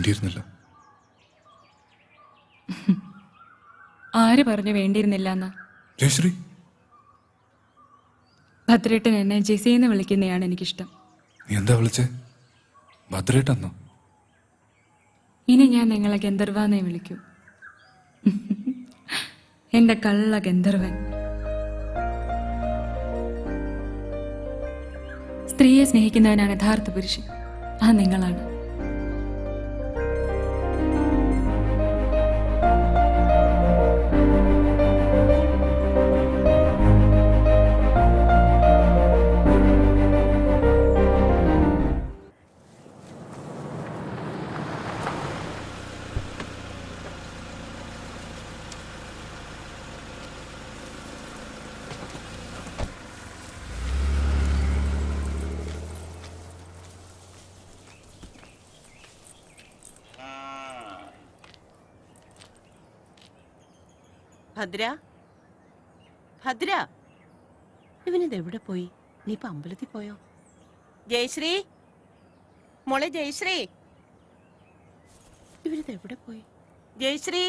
വേണ്ടിയിരുന്നില്ല. ആര് പറഞ്ഞു വേണ്ടിയിരുന്നില്ല എന്ന് ജയശ്രീ. ഭദ്രേട്ടൻ എന്നെ ജെസിന്ന് വിളിക്കുന്നതാണ് എനിക്കിഷ്ടം നീ എന്താ വിളിച്ചേ? ഭദ്രേട്ടെന്നോ? ഇനി ഞാൻ നിങ്ങളെ ഗന്ധർവാന്നേ വിളിക്കൂ. എന്റെ കള്ള ഗന്ധർവൻ. സ്ത്രീയെ സ്നേഹിക്കുന്നവനാണ് യഥാർത്ഥ പുരുഷൻ. ആ നിങ്ങളാണ്. ഭദ്ര ഭദ്ര ഇവനിത് എവിടെ പോയി നീ ഇപ്പൊ അമ്പലത്തിൽ പോയോ ജയശ്രീ മോളെ ജയശ്രീ ഇവനിത് എവിടെ പോയി ജയശ്രീ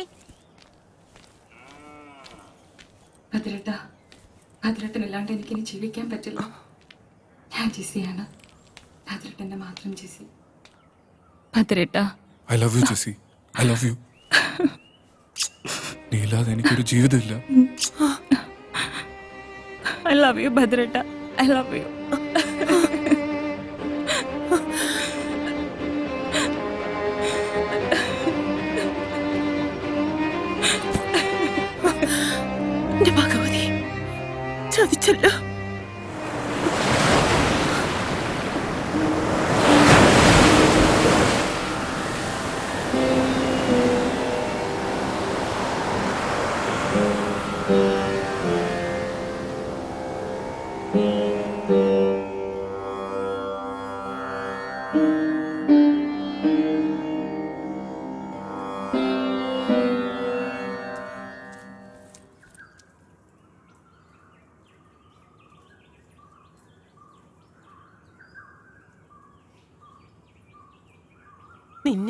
ഭദ്രട്ട ഭദ്രട്ടനില്ലാണ്ട് എനിക്കിനി ജീവിക്കാൻ പറ്റില്ല ഞാൻ ജിസിയാണ് ഭദ്രട്ടന്റെ മാത്രം Jisi ഭദ്രട്ട I love you Jessy I love you നീ ഇല്ലാതെ എനിക്കൊരു ജീവിതമില്ല. ഐ ലവ് യു ഭദ്രട്ട. ഐ ലവ് യു ഭഗവതി ചതിച്ചല്ലോ. നിന്നെ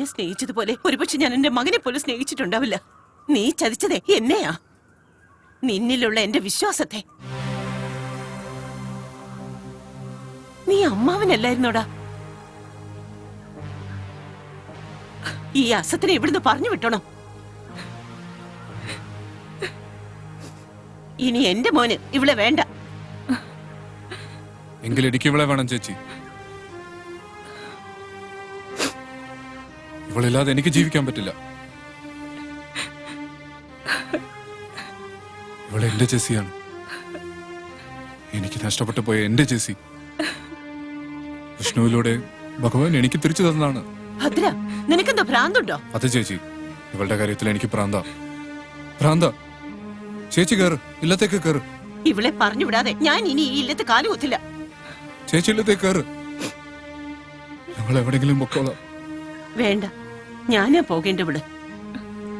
സ്നേഹിച്ചതുപോലെ ഒരുപക്ഷെ ഞാൻ എന്റെ മകനെ പോലും സ്നേഹിച്ചിട്ടുണ്ടാവില്ല. നീ ചതിച്ചതേ എന്നെയാ. നിന്നിലുള്ള എന്റെ വിശ്വാസത്തെ. നീ അമ്മാവനല്ലായിരുന്നോടാ? ഈ അസത്തിനെ ഇവിടുന്ന് പറഞ്ഞു വിട്ടണം. ഇനി എന്റെ മോന് ഇവിടെ വേണ്ട. എങ്കിൽ വേണം ചേച്ചി. ഇവളില്ലാതെ എനിക്ക് ജീവിക്കാൻ പറ്റില്ല. ഇവളെ എന്റെ ചേസിയാണ് എനിക്ക് നഷ്ടപ്പെട്ടു പോയ എന്റെ ചേസി വിഷ്ണുവിലൂടെ ഭഗവാൻ എനിക്ക് തിരിച്ചു തന്നതാണ്. ഭദ്ര നിനക്കെന്താ ഭ്രാന്തുണ്ടോ? അത് ചേച്ചി ഇവളുടെ കാര്യത്തിൽ എനിക്ക് പ്രാന്ത പ്രാന്ത ചേച്ചി കയറ് ഇല്ലത്തേക്ക് കയറ് ഇവളെ പറഞ്ഞു വിടാതെ ഞാൻ ഇനി ഈ കാലു കൊത്തില്ല. ചേച്ചി ഇല്ലത്തേക്ക് കയറ് ഞങ്ങൾ എവിടെങ്കിലും പൊക്കോളാം. വേണ്ട ഞാനാ പോകേണ്ട ഇവിടെ.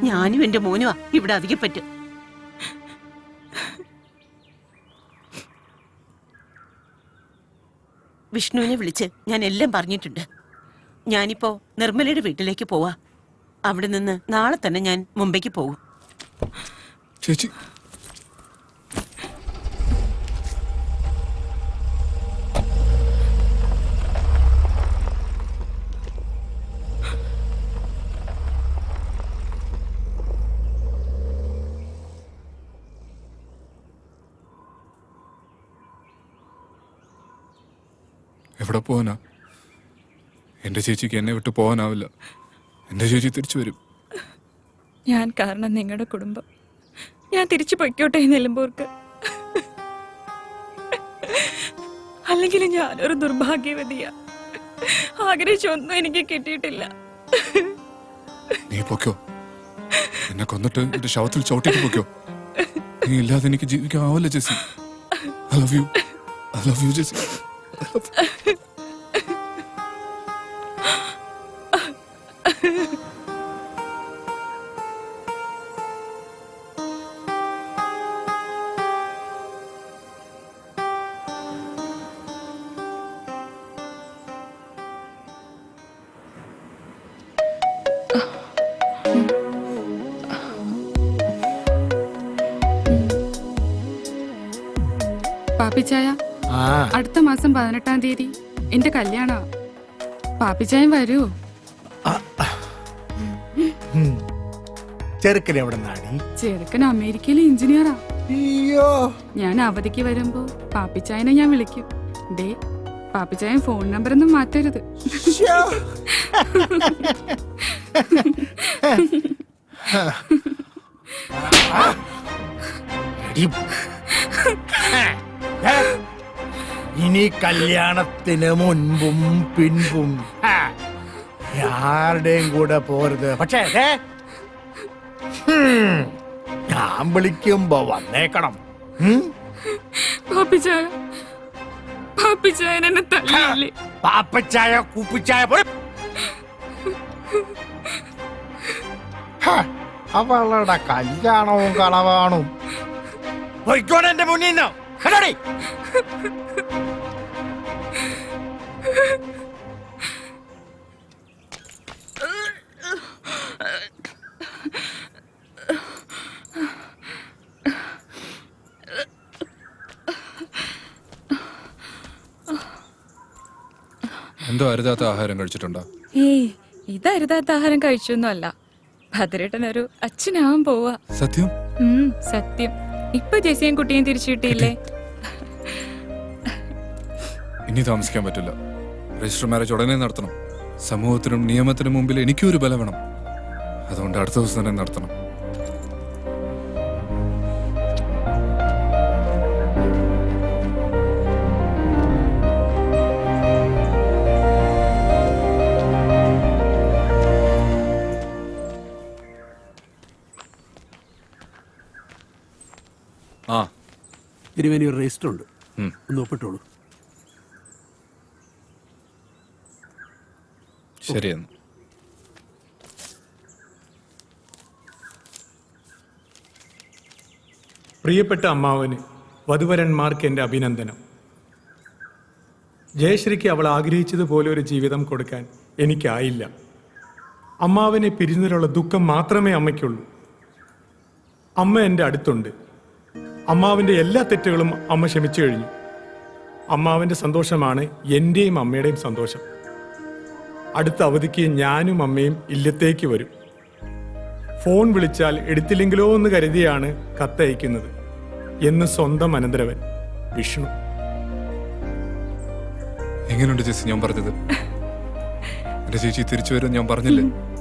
ഞാനും എന്റെ മോനുവാ ഇവിടെ അധികം പറ്റും. വിഷ്ണുവിനെ വിളിച്ച് ഞാൻ എല്ലാം പറഞ്ഞിട്ടുണ്ട്. ഞാനിപ്പോ നിർമ്മലയുടെ വീട്ടിലേക്ക് പോവാ. അവിടെ നിന്ന് നാളെ തന്നെ ഞാൻ മുംബൈക്ക് പോകും എവിടെ പോവാനാ? എന്റെ ചേച്ചിക്ക് എന്നെ വിട്ട് പോകാനാവില്ല എന്റെ ചേച്ചി തിരിച്ചു വരും. ഞാൻ കാരണം നിങ്ങളുടെ കുടുംബം. ഞാൻ തിരിച്ചു പൊയ്ക്കോട്ടെ നിലമ്പൂർക്ക്. അല്ലെങ്കിൽ ഞാനൊരു ദുർഭാഗ്യവതിയാ. ആഗ്രഹിച്ചൊന്നും എനിക്ക് കിട്ടിയിട്ടില്ല. നീ പൊക്കോ എന്നെ കൊന്നിട്ട് എന്റെ ശവത്തിൽ ചവിട്ടിട്ട് പൊക്കോ നീ ഇല്ലാതെ എനിക്ക് ജീവിക്കാൻ ആവില്ല Jessy I love you I love you Jessy പാപ്പിച്ചായ അടുത്ത മാസം പതിനെട്ടാം തീയതി എന്റെ കല്യാണ. പാപ്പിച്ചായൻ വരൂ. ചെറുക്കൻ എവിടെ ചെറുക്കൻ അമേരിക്കയിലെ എഞ്ചിനീയറാ. അയ്യോ. ഞാൻ അവധിക്ക് വരുമ്പോ പാപ്പിച്ചായനെ ഞാൻ വിളിക്കും. ദേ പാപ്പിച്ചായൻ ഫോൺ നമ്പർ ഒന്നും മാറ്റരുത്. ശ്ശോ. ഇനി കല്യാണത്തിന് മുൻപും പിൻപും. ആരുടെയും കൂടെ പോരുത്. പക്ഷേ? ഞാൻ വിളിക്കുമ്പോ വന്നേക്കണം? പാപ്പിച്ചായ. കൂപ്പിച്ചായ അവളുടെ കല്യാണവും കളവാണും. പോയിക്കോടെ എന്റെ മുന്നിൽ നിന്ന്. എന്തോ അരുതാത്ത ആഹാരം കഴിച്ചിട്ടുണ്ടോ? ഏയ് അരുതാത്ത ആഹാരം കഴിച്ചൊന്നുമല്ല. ഭദ്രേട്ടൻ ഒരു അച്ഛനാവാൻ പോവാ. സത്യം? ഉം, സത്യം. ഇപ്പൊ ജെസിയും കുട്ടിയും തിരിച്ചു കിട്ടിയില്ലേ? ഇനി താമസിക്കാൻ പറ്റില്ല. രജിസ്റ്റർ മാരേജ് ഉടനെ നടത്തണം. സമൂഹത്തിനും നിയമത്തിനും മുമ്പിൽ എനിക്കും ഒരു ബലം വേണം. അതുകൊണ്ട് അടുത്ത ദിവസം തന്നെ നടത്തണം. ആ. ഒരു രജിസ്റ്റർ ഉണ്ട്. ഒന്ന് ഒപ്പിട്ടോളൂ. ശരിയെന്ന് പ്രിയപ്പെട്ട അമ്മാവന് വധുവരന്മാർക്ക് എന്റെ അഭിനന്ദനം. ജയശ്രീക്ക് അവൾ ആഗ്രഹിച്ചതുപോലെ ഒരു ജീവിതം കൊടുക്കാൻ എനിക്കായില്ല. അമ്മാവനെ പിരിഞ്ഞതിലുള്ള ദുഃഖം മാത്രമേ അമ്മയ്ക്കുള്ളൂ. അമ്മ എന്റെ അടുത്തുണ്ട്. അമ്മാവിന്റെ എല്ലാ തെറ്റുകളും അമ്മ ക്ഷമിച്ചു കഴിഞ്ഞു. അമ്മാവിന്റെ സന്തോഷമാണ് എന്റെയും അമ്മയുടെയും സന്തോഷം. അടുത്ത അവധിക്ക് ഞാനും അമ്മയും ഇല്ലത്തേക്ക് വരും. ഫോൺ വിളിച്ചാൽ എടുത്തില്ലെങ്കിലോ എന്ന് കരുതിയാണ് കത്തയക്കുന്നത്. എന്ന് സ്വന്തം അനന്തരവൻ വിഷ്ണു. എങ്ങനെയുണ്ട് ചേച്ചി? ഞാൻ പറഞ്ഞത്. എന്റെ ചേച്ചി തിരിച്ചു വരും ഞാൻ പറഞ്ഞില്ലേ?